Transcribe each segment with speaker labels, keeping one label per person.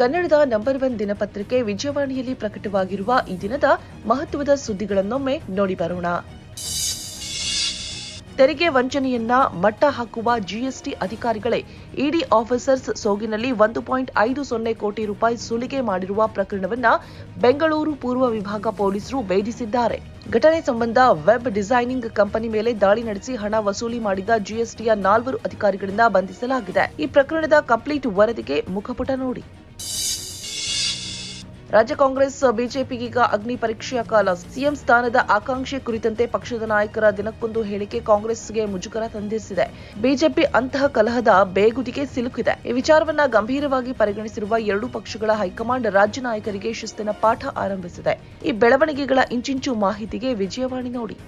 Speaker 1: ಕನ್ನಡದ number one ದಿನಪತ್ರಿಕೆ ವಿಜಯವಾಣಿಯಲ್ಲಿ ಪ್ರಕಟವಾಗಿರುವ ಈ ದಿನದ ಮಹತ್ವದ ಸುದ್ದಿಗಳನ್ನೊಮ್ಮೆ ನೋಡಿ ಬರೋಣ. ತೆರಿಗೆ ವಂಚನೆಯನ್ನ ಮಟ್ಟ ಹಾಕುವ ಜಿಎಸ್ಟಿ ಅಧಿಕಾರಿಗಳೇ ಇಡಿ ಆಫೀಸರ್ಸ್ ಸೋಗಿನಲ್ಲಿ ಒಂದು ಪಾಯಿಂಟ್ ಐದು ಸೊನ್ನೆ ಕೋಟಿ ರೂಪಾಯಿ ಸುಲಿಗೆ ಮಾಡಿರುವ ಪ್ರಕರಣವನ್ನ ಬೆಂಗಳೂರು ಪೂರ್ವ ವಿಭಾಗ ಪೊಲೀಸರು ಭೇದಿಸಿದ್ದಾರೆ. ಘಟನೆ ಸಂಬಂಧ ವೆಬ್ ಡಿಸೈನಿಂಗ್ ಕಂಪನಿ ಮೇಲೆ ದಾಳಿ ನಡೆಸಿ ಹಣ ವಸೂಲಿ ಮಾಡಿದ ಜಿಎಸ್ಟಿಯ ನಾಲ್ವರು ಅಧಿಕಾರಿಗಳಿಂದ ಬಂಧಿಸಲಾಗಿದೆ. ಈ ಪ್ರಕರಣದ ಕಂಪ್ಲೀಟ್ ವರದಿಗೆ ಮುಖಪುಟ ನೋಡಿ. ರಾಜ್ಯ ಕಾಂಗ್ರೆಸ್ ಬಿಜೆಪಿಗೀಗ ಅಗ್ನಿ ಪರೀಕ್ಷೆಯ ಕಾಲ. ಸಿಎಂ ಸ್ಥಾನದ ಆಕಾಂಕ್ಷೆ ಕುರಿತಂತೆ ಪಕ್ಷದ ನಾಯಕರ ದಿನಕ್ಕೊಂದು ಹೇಳಿಕೆ ಕಾಂಗ್ರೆಸ್ಗೆ ಮುಜುಗರ ತಂದಿರಿಸಿದೆ. ಬಿಜೆಪಿ ಅಂತಹ ಕಲಹದ ಬೇಗುದಿಗೆ ಸಿಲುಕಿದೆ. ಈ ವಿಚಾರವನ್ನ ಗಂಭೀರವಾಗಿ ಪರಿಗಣಿಸಿರುವ ಎರಡೂ ಪಕ್ಷಗಳ ಹೈಕಮಾಂಡ್ ರಾಜ್ಯ ನಾಯಕರಿಗೆ ಶಿಸ್ತಿನ ಪಾಠ ಆರಂಭಿಸಿದೆ. ಈ ಬೆಳವಣಿಗೆಗಳ ಇಂಚಿಂಚು ಮಾಹಿತಿಗೆ ವಿಜಯವಾಣಿ ನೋಡಿ.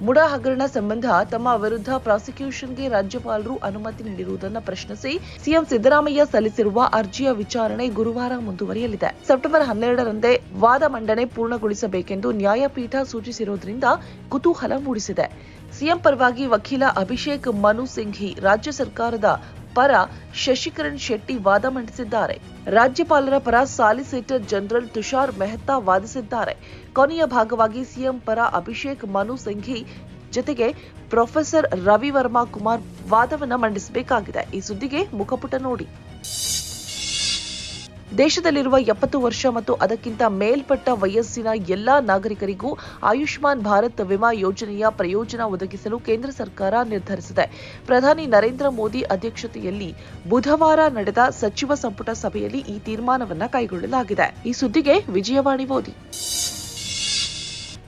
Speaker 1: ಮುಡಾ ಹಗರಣ ಸಂಬಂಧ ತಮ್ಮ ವಿರುದ್ಧ ಪ್ರಾಸಿಕ್ಯೂಷನ್ಗೆ ರಾಜ್ಯಪಾಲರು ಅನುಮತಿ ನೀಡಿರುವುದನ್ನು ಪ್ರಶ್ನಿಸಿ ಸಿಎಂ ಸಿದ್ದರಾಮಯ್ಯ ಸಲ್ಲಿಸಿರುವ ಅರ್ಜಿಯ ವಿಚಾರಣೆ ಗುರುವಾರ ಮುಂದುವರಿಯಲಿದೆ. ಸೆಪ್ಟೆಂಬರ್ ಹನ್ನೆರಡರಂದೇ ವಾದ ಮಂಡನೆ ಪೂರ್ಣಗೊಳಿಸಬೇಕೆಂದು ನ್ಯಾಯಪೀಠ ಸೂಚಿಸಿರುವುದರಿಂದ ಕುತೂಹಲ ಮೂಡಿಸಿದೆ. ಸಿಎಂ ಪರವಾಗಿ ವಕೀಲ ಅಭಿಷೇಕ್ ಮನು ಸಿಂಘಿ ರಾಜ್ಯ ಸರ್ಕಾರದ ಪರ ಶಶಿಕರಣ್ ಶೆಟ್ಟಿ ವಾದ ಮಂಡಿಸಿದ್ದಾರೆ. ರಾಜ್ಯಪಾಲರ ಪರ ಸಾಲಿಸಿಟರ್ ಜನರಲ್ ತುಷಾರ್ ಮೆಹ್ತಾ ವಾದಿಸಿದ್ದಾರೆ. ಕೊನೆಯ ಭಾಗವಾಗಿ ಸಿಎಂ ಪರ ಅಭಿಷೇಕ್ ಮನು ಸಿಂಘಿ ಜೊತೆಗೆ ಪ್ರೊಫೆಸರ್ ರವಿ ವರ್ಮಾ ಕುಮಾರ್ ವಾದವನ್ನ ಮಂಡಿಸಬೇಕಾಗಿದೆ. ಈ ಸುದ್ದಿಗೆ ಮುಖಪುಟ ನೋಡಿ. ದೇಶದಲ್ಲಿರುವ ಎಪ್ಪತ್ತು ವರ್ಷ ಮತ್ತು ಅದಕ್ಕಿಂತ ಮೇಲ್ಪಟ್ಟ ವಯಸ್ಸಿನ ಎಲ್ಲಾ ನಾಗರಿಕರಿಗೂ ಆಯುಷ್ಮಾನ್ ಭಾರತ್ ವಿಮಾ ಯೋಜನೆಯ ಪ್ರಯೋಜನ ಒದಗಿಸಲು ಕೇಂದ್ರ ಸರ್ಕಾರ ನಿರ್ಧರಿಸಿದೆ. ಪ್ರಧಾನಿ ನರೇಂದ್ರ ಮೋದಿ ಅಧ್ಯಕ್ಷತೆಯಲ್ಲಿ ಬುಧವಾರ ನಡೆದ ಸಚಿವ ಸಂಪುಟ ಸಭೆಯಲ್ಲಿ ಈ ತೀರ್ಮಾನವನ್ನು ಕೈಗೊಳ್ಳಲಾಗಿದೆ. ಈ ಸುದ್ದಿಗೆ ವಿಜಯವಾಣಿ ಓದಿ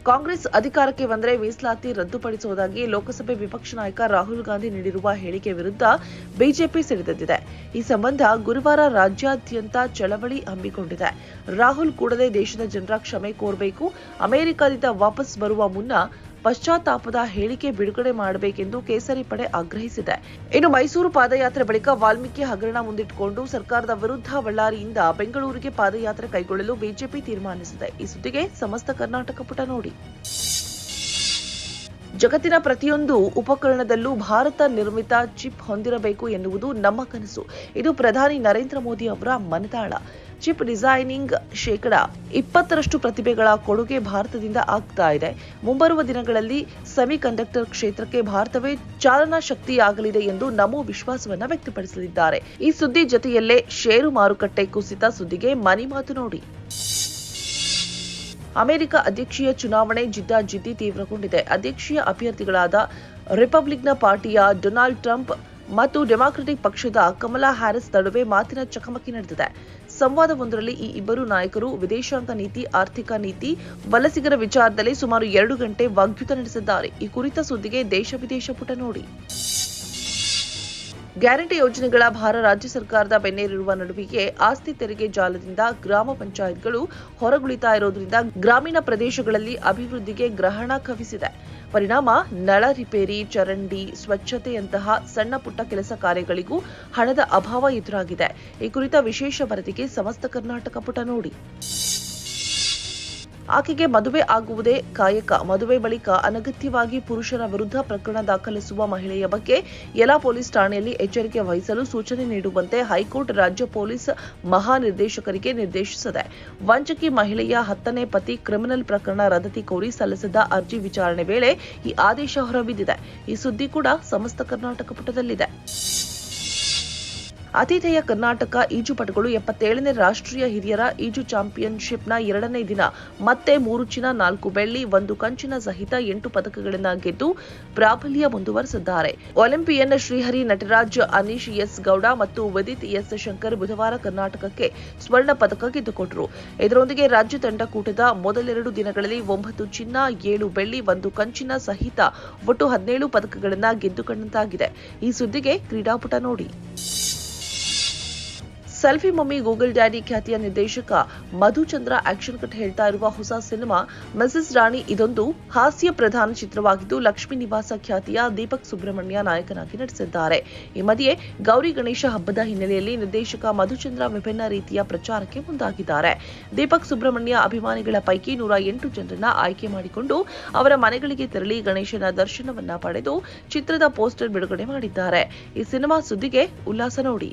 Speaker 1: ಕಾಂಗ್ರೆಸ್ ಅಧಿಕಾರಕ್ಕೆ ಬಂದರೆ ಮೀಸಲಾತಿ ರದ್ದುಪಡಿಸುವುದಾಗಿ ಲೋಕಸಭೆ ವಿಪಕ್ಷ ನಾಯಕ ರಾಹುಲ್ ಗಾಂಧಿ ನೀಡಿರುವ ಹೇಳಿಕೆ ವಿರುದ್ಧ ಬಿಜೆಪಿ ಸಿಡಿದೆದ್ದಿದೆ. ಈ ಸಂಬಂಧ ಗುರುವಾರ ರಾಜ್ಯಾದ್ಯಂತ ಚಳವಳಿ ಹಮ್ಮಿಕೊಂಡಿದೆ. ರಾಹುಲ್ ಕೂಡಲೇ ದೇಶದ ಜನರ ಕ್ಷಮೆ ಕೋರಬೇಕು, ಅಮೆರಿಕದಿಂದ ವಾಪಸ್ ಬರುವ ಮುನ್ನ ಪಶ್ಚಾತ್ತಾಪದ ಹೇಳಿಕೆ ಬಿಡುಗಡೆ ಮಾಡಬೇಕೆಂದು ಕೇಸರಿ ಪಡೆ ಆಗ್ರಹಿಸಿದೆ. ಇನ್ನು ಮೈಸೂರು ಪಾದಯಾತ್ರೆ ಬಳಿಕ ವಾಲ್ಮೀಕಿ ಹಗರಣ ಮುಂದಿಟ್ಟುಕೊಂಡು ಸರ್ಕಾರದ ವಿರುದ್ಧ ಬಳ್ಳಾರಿಯಿಂದ ಬೆಂಗಳೂರಿಗೆ ಪಾದಯಾತ್ರೆ ಕೈಗೊಳ್ಳಲು ಬಿಜೆಪಿ ತೀರ್ಮಾನಿಸಿದೆ. ಈ ಸುದ್ದಿಗೆ ಸಮಸ್ತ ಕರ್ನಾಟಕ ಪುಟ ನೋಡಿ. ಜಗತ್ತಿನ ಪ್ರತಿಯೊಂದು ಉಪಕರಣದಲ್ಲೂ ಭಾರತ ನಿರ್ಮಿತ ಚಿಪ್ ಹೊಂದಿರಬೇಕು ಎನ್ನುವುದು ನಮ್ಮ ಕನಸು. ಇದು ಪ್ರಧಾನಿ ನರೇಂದ್ರ ಮೋದಿ ಅವರ ಮನದಾಳ. ಚಿಪ್ ಡಿಸೈನಿಂಗ್ ಶೇಕಡ ಇಪ್ಪತ್ತರಷ್ಟು ಪ್ರತಿಭೆಗಳ ಕೊಡುಗೆ ಭಾರತದಿಂದ ಆಗ್ತಾ ಇದೆ. ಮುಂಬರುವ ದಿನಗಳಲ್ಲಿ ಸೆಮಿಕಂಡಕ್ಟರ್ ಕ್ಷೇತ್ರಕ್ಕೆ ಭಾರತವೇ ಚಾಲನಾ ಶಕ್ತಿಯಾಗಲಿದೆ ಎಂದು ನಮೋ ವಿಶ್ವಾಸವನ್ನ ವ್ಯಕ್ತಪಡಿಸಲಿದ್ದಾರೆ. ಈ ಸುದ್ದಿ ಜೊತೆಯಲ್ಲೇ ಷೇರು ಮಾರುಕಟ್ಟೆ ಕುಸಿತ ಸುದ್ದಿಗೆ ಮನಿ ಮಾತು ನೋಡಿ. ಅಮೆರಿಕ ಅಧ್ಯಕ್ಷೀಯ ಚುನಾವಣೆ ಜಿದ್ದಾಜಿದ್ದಿ ತೀವ್ರಗೊಂಡಿದೆ. ಅಧ್ಯಕ್ಷೀಯ ಅಭ್ಯರ್ಥಿಗಳಾದ ರಿಪಬ್ಲಿಕ್ನ ಪಾರ್ಟಿಯ ಡೊನಾಲ್ಡ್ ಟ್ರಂಪ್ ಮತ್ತು ಡೆಮಾಕ್ರೆಟಿಕ್ ಪಕ್ಷದ ಕಮಲಾ ಹ್ಯಾರಿಸ್ ನಡುವೆ ಮಾತಿನ ಚಕಮಕಿ ನಡೆದಿದೆ. ಸಂವಾದವೊಂದರಲ್ಲಿ ಈ ಇಬ್ಬರು ನಾಯಕರು ವಿದೇಶಾಂಗ ನೀತಿ, ಆರ್ಥಿಕ ನೀತಿ, ವಲಸಿಗರ ವಿಚಾರದಲ್ಲಿ ಸುಮಾರು ಎರಡು ಗಂಟೆ ವಾಗ್ಯುತ ನಡೆಸಿದ್ದಾರೆ. ಈ ಕುರಿತ ಸುದ್ದಿಗೆ ದೇಶ ವಿದೇಶ ಪುಟ ನೋಡಿ. ಗ್ಯಾರಂಟಿ ಯೋಜನೆಗಳ ಭಾರ ರಾಜ್ಯ ಸರ್ಕಾರದ ಬೆನ್ನೇರಿರುವ ನಡುವೆಯೇ ಆಸ್ತಿ ತೆರಿಗೆ ಜಾಲದಿಂದ ಗ್ರಾಮ ಪಂಚಾಯತ್ಗಳು ಹೊರಗುಳಿತಾ ಇರೋದ್ರಿಂದ ಗ್ರಾಮೀಣ ಪ್ರದೇಶಗಳಲ್ಲಿ ಅಭಿವೃದ್ಧಿಗೆ ಗ್ರಹಣ ಕವಿಸಿದೆ. ಪರಿಣಾಮ ನಳ ರಿಪೇರಿ, ಚರಂಡಿ, ಸ್ವಚ್ಛತೆಯಂತಹ ಸಣ್ಣ ಪುಟ್ಟ ಕೆಲಸ ಕಾರ್ಯಗಳಿಗೂ ಹಣದ ಅಭಾವ ಎದುರಾಗಿದೆ. ಈ ಕುರಿತ ವಿಶೇಷ ವರದಿಗೆ ಸಮಸ್ತ ಕರ್ನಾಟಕ ಪುಟ ನೋಡಿ. ಆಕೆಗೆ ಮದುವೆ ಆಗುವುದೇ ಕಾಯಕ. ಮದುವೆ ಬಳಿಕ ಅನಗತ್ಯವಾಗಿ ಪುರುಷರ ವಿರುದ್ಧ ಪ್ರಕರಣ ದಾಖಲಿಸುವ ಮಹಿಳೆಯ ಬಗ್ಗೆ ಯಲಾ ಪೊಲೀಸ್ ಠಾಣೆಯಲ್ಲಿ ಎಚ್ಚರಿಕೆ ವಹಿಸಲು ಸೂಚನೆ ನೀಡುವಂತೆ ಹೈಕೋರ್ಟ್ ರಾಜ್ಯ ಪೊಲೀಸ್ ಮಹಾನಿರ್ದೇಶಕರಿಗೆ ನಿರ್ದೇಶಿಸಿದೆ. ವಂಚಕಿ ಮಹಿಳೆಯ ಹತ್ತನೇ ಪತಿ ಕ್ರಿಮಿನಲ್ ಪ್ರಕರಣ ರದ್ದತಿ ಕೋರಿ ಸಲ್ಲಿಸಿದ್ದ ಅರ್ಜಿ ವಿಚಾರಣೆ ವೇಳೆ ಈ ಆದೇಶ ಹೊರಬಿದ್ದಿದೆ. ಈ ಸುದ್ದಿ ಕೂಡ ಸಮಸ್ತ ಕರ್ನಾಟಕ ಪುಟದಲ್ಲಿದೆ. ಆತಿಥೇಯ ಕರ್ನಾಟಕ ಈಜುಪಟುಗಳು ಎಪ್ಪತ್ತೇಳನೇ ರಾಷ್ಟ್ರೀಯ ಹಿರಿಯರ ಈಜು ಚಾಂಪಿಯನ್ಶಿಪ್ನ ಎರಡನೇ ದಿನ ಮತ್ತೆ ಮೂರು ಚಿನ್ನ, ನಾಲ್ಕು ಬೆಳ್ಳಿ, ಒಂದು ಕಂಚಿನ ಸಹಿತ ಎಂಟು ಪದಕಗಳನ್ನು ಗೆದ್ದು ಪ್ರಾಬಲ್ಯ ಮುಂದುವರೆಸಿದ್ದಾರೆ. ಒಲಿಂಪಿಯನ್ ಶ್ರೀಹರಿ ನಟರಾಜ್ ಅನೀಶ್ ಎಸ್ ಗೌಡ ಮತ್ತು ವಿದಿತ್ ಎಸ್ ಶಂಕರ್ ಬುಧವಾರ ಕರ್ನಾಟಕಕ್ಕೆ ಸ್ವರ್ಣ ಪದಕ ಗೆದ್ದುಕೊಟ್ಟರು ಇದರೊಂದಿಗೆ ರಾಜ್ಯ ತಂಡ ಕೂಟದ ಮೊದಲೆರಡು ದಿನಗಳಲ್ಲಿ ಒಂಬತ್ತು ಚಿನ್ನ, ಏಳು ಬೆಳ್ಳಿ, ಒಂದು ಕಂಚಿನ ಸಹಿತ ಒಟ್ಟು ಹದಿನೇಳು ಪದಕಗಳನ್ನು ಗೆದ್ದುಕೊಂಡಂತಾಗಿದೆ. ಈ ಸುದ್ದಿಗೆ ಕ್ರೀಡಾಪುಟ ನೋಡಿ. ಸೆಲ್ಫಿ ಮಮ್ಮಿ ಗೂಗಲ್ ಡ್ಯಾಡಿ ಖ್ಯಾತಿಯ ನಿರ್ದೇಶಕ ಮಧುಚಂದ್ರ ಆಕ್ಷನ್ ಕಟ್ ಹೇಳ್ತಾ ಇರುವ ಹೊಸ ಸಿನಿಮಾ ಮಿಸಸ್ ರಾಣಿ ಇದೊಂದು ಹಾಸ್ಯ ಪ್ರಧಾನ ಚಿತ್ರವಾಗಿದ್ದು ಲಕ್ಷ್ಮಿ ನಿವಾಸ ಖ್ಯಾತಿಯ ದೀಪಕ್ ಸುಬ್ರಹ್ಮಣ್ಯ ನಾಯಕನಾಗಿ ನಟಿಸಿದ್ದಾರೆ. ಈ ಮಧ್ಯೆ ಗೌರಿ ಗಣೇಶ ಹಬ್ಬದ ಹಿನ್ನೆಲೆಯಲ್ಲಿ ನಿರ್ದೇಶಕ ಮಧುಚಂದ್ರ ವಿಭಿನ್ನ ರೀತಿಯ ಪ್ರಚಾರಕ್ಕೆ ಮುಂದಾಗಿದ್ದಾರೆ. ದೀಪಕ್ ಸುಬ್ರಹ್ಮಣ್ಯ ಅಭಿಮಾನಿಗಳ ಪೈಕಿ ನೂರ ಎಂಟು ಜನರನ್ನ ಆಯ್ಕೆ ಮಾಡಿಕೊಂಡು ಅವರ ಮನೆಗಳಿಗೆ ತೆರಳಿ ಗಣೇಶನ ದರ್ಶನವನ್ನ ಪಡೆದು ಚಿತ್ರದ ಪೋಸ್ಟರ್ ಬಿಡುಗಡೆ ಮಾಡಿದ್ದಾರೆ. ಈ ಸಿನಿಮಾ ಸುದ್ದಿಗೆ ಉಲ್ಲಾಸ ನೋಡಿ.